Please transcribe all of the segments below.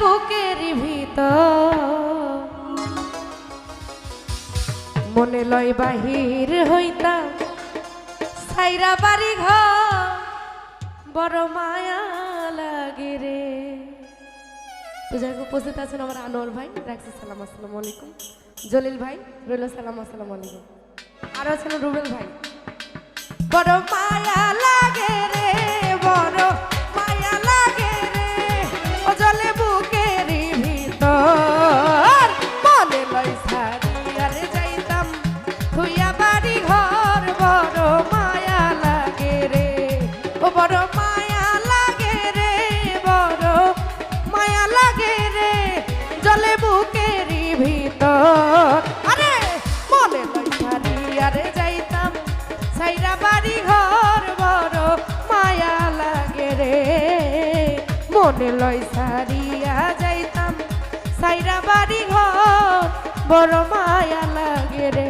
বুকের ভিতর। মনে লয় বাহির হইতাম সাইরা বাড়ি ঘর, বড় মায়া লাগে রে। হোক, উপস্থিত আছেন আমার আনোয়ার ভাই, রাখছি সালাম, আসসালামু আলাইকুম। জলিল ভাই, রইল সালাম, আসসালামু আলাইকুম। আর আছেন রুবেল ভাই। বড় মায়া লাগে ভিতর। আরে মনে লই সারিয়ারে যাইতাম। সাইরা বাড়ি ঘর বড়, মায়া লাগে রে। মনে লয় সারিয়া যাইতাম। সাইরা বাড়ি ঘর বড়, মায়া লাগে রে।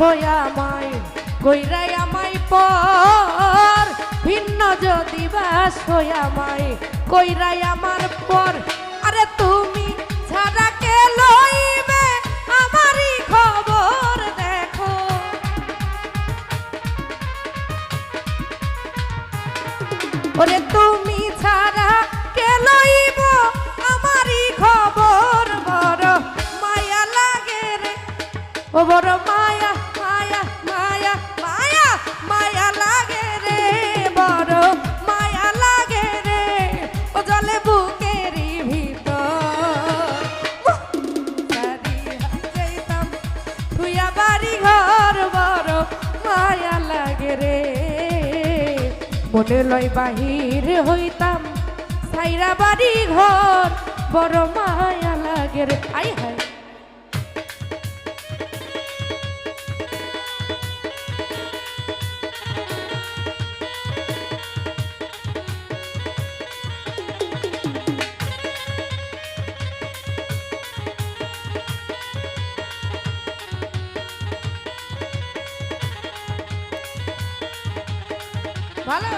হইয়া আমায়, কইরাই আমায় পর। ভিন্ন যদি বাস হইয়া আমায়, কইরাই আমার পর। আরে তুমি ছাড়া কে লইবে আমারই খবর দেখো। ওরে তুমি ছাড়া কে লইব আমারই খবর বড়। মায়া লাগে রে। ও বড় মনে লয় বাহির হইতাম। সাইরা বাড়ি ঘর বড় মায়া লাগে আই হায়। ভালো।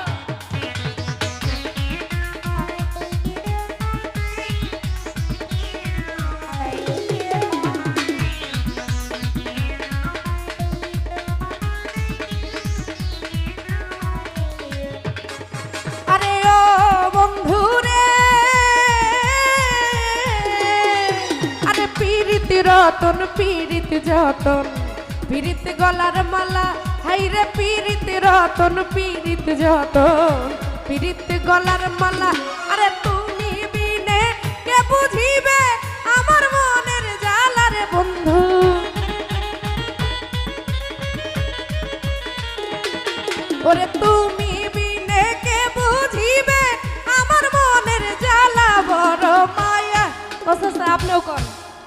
রতন পীড়িত যতন পীড়িত গলার মালা হাইরে পীড়িত রতন, পীড়িত যতন, পীড়িত গলার মালা। আরে তুমি বিনে কে বুঝিবে আমার মনের জ্বালারে বন্ধু? ওরে তুমি বিনে কে বুঝিবে আমার মনের জ্বালা? বড় মায়া। ও আপনিও কর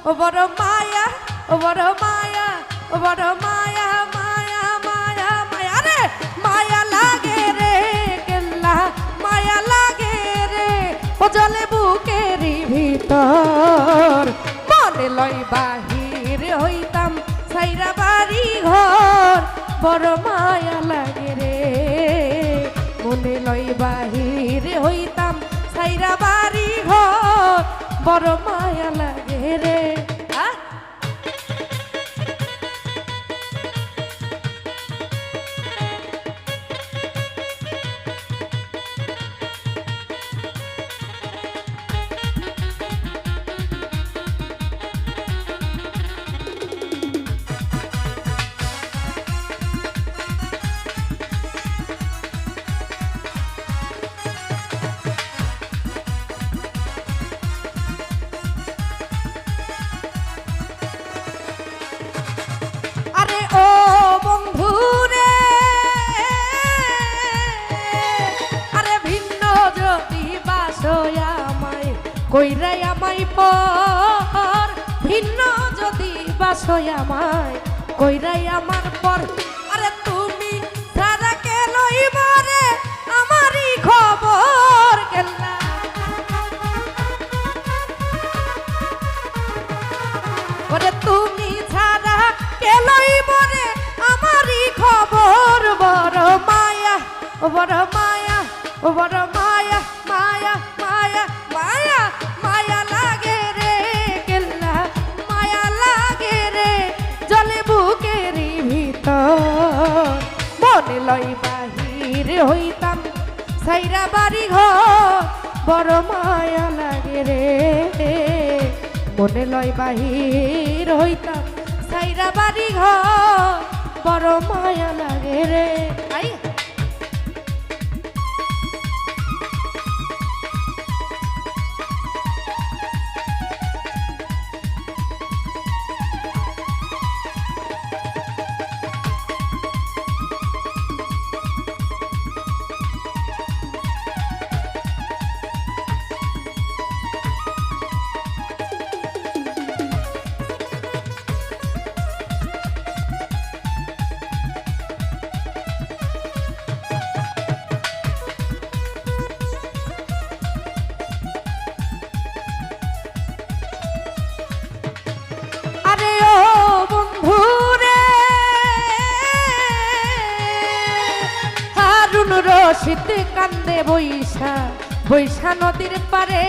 ও বড় মায়া, ও বড় মায়া, ও বড় মায়া ও জলে বুকের ভিতর। মনে লই বাহির হইতাম সাইরা বাড়ি ঘর, বড় মায়া লাগে রে। মনে লই বাহির হইতাম সাইরা বাড়ি ঘর, বড় মায়া লাগে রে। কইরাই আমায় পর, ভিন্ন যদি বাসয় আমায় কইরাই আমার পর। আরে তুমি সারা কে লইবারে আমারই খবর গেলা। ওরে তুমি ছাড়া কে লইবরে আমারই খবর, বড় মায়া বড় মায়া বড় মায়া মনে লই বাহির হইতাম। সাইরা বাড়ি ঘর, বড় মায়া লাগে রে। মনে লয় বাহির হইতাম। সাইরা বাড়ি ঘর, বড় মায়া লাগে রে। রশিদ কান্দে বৈশা বৈশা নদীর পারে।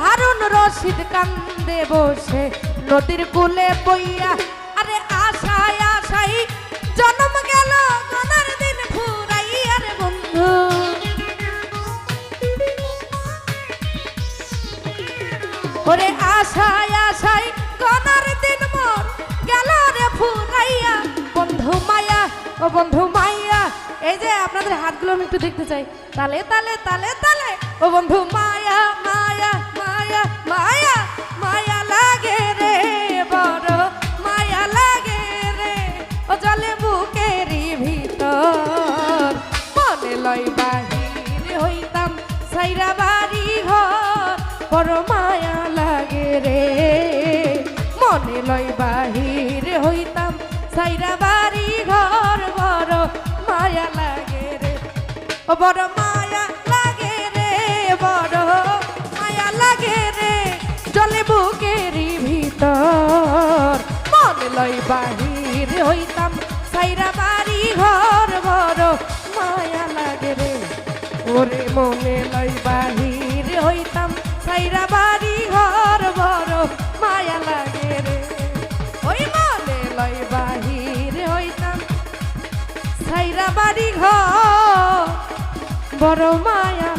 হারুন রশিদ কান্দে বসে, নদীর কুলে বইয়া, আরে আশায় আশাই জন্ম গেল গনার দিন ফুরাই আরে বন্ধু। ওরে আশায় আশায় কনার দিন মোর গেল রে ফুরাইয়া। বন্ধু মায়া, ও বন্ধু মাইয়া এই যে আপনাদের হাতগুলো আমি একটু দেখতে চাই। তালে তালে তালে তালে। ও বন্ধু, মায়া মায়া মায়া মায়া মায়া লাগে রে বড়, মায়া লাগে রে। ও জলে বুকেরই ভিতর মনে লয় বাহির হইতাম সাইরা বাড়ি ঘর। বড় মায়া লাগে রে। মনে লয় বাহির হইতাম সাইরা বাড়ি ঘর। লয় বাহির হইতাম সাইরা বাড়ি ঘর বড় মায়া লাগে রে। ওরে মনে লই বাহির হইতাম সাইরা বাড়ি ঘর বড় মায়া লাগে রে। ওই মনে লই বাহির হইতাম সাইরা বাড়ি ঘর বড় মায়া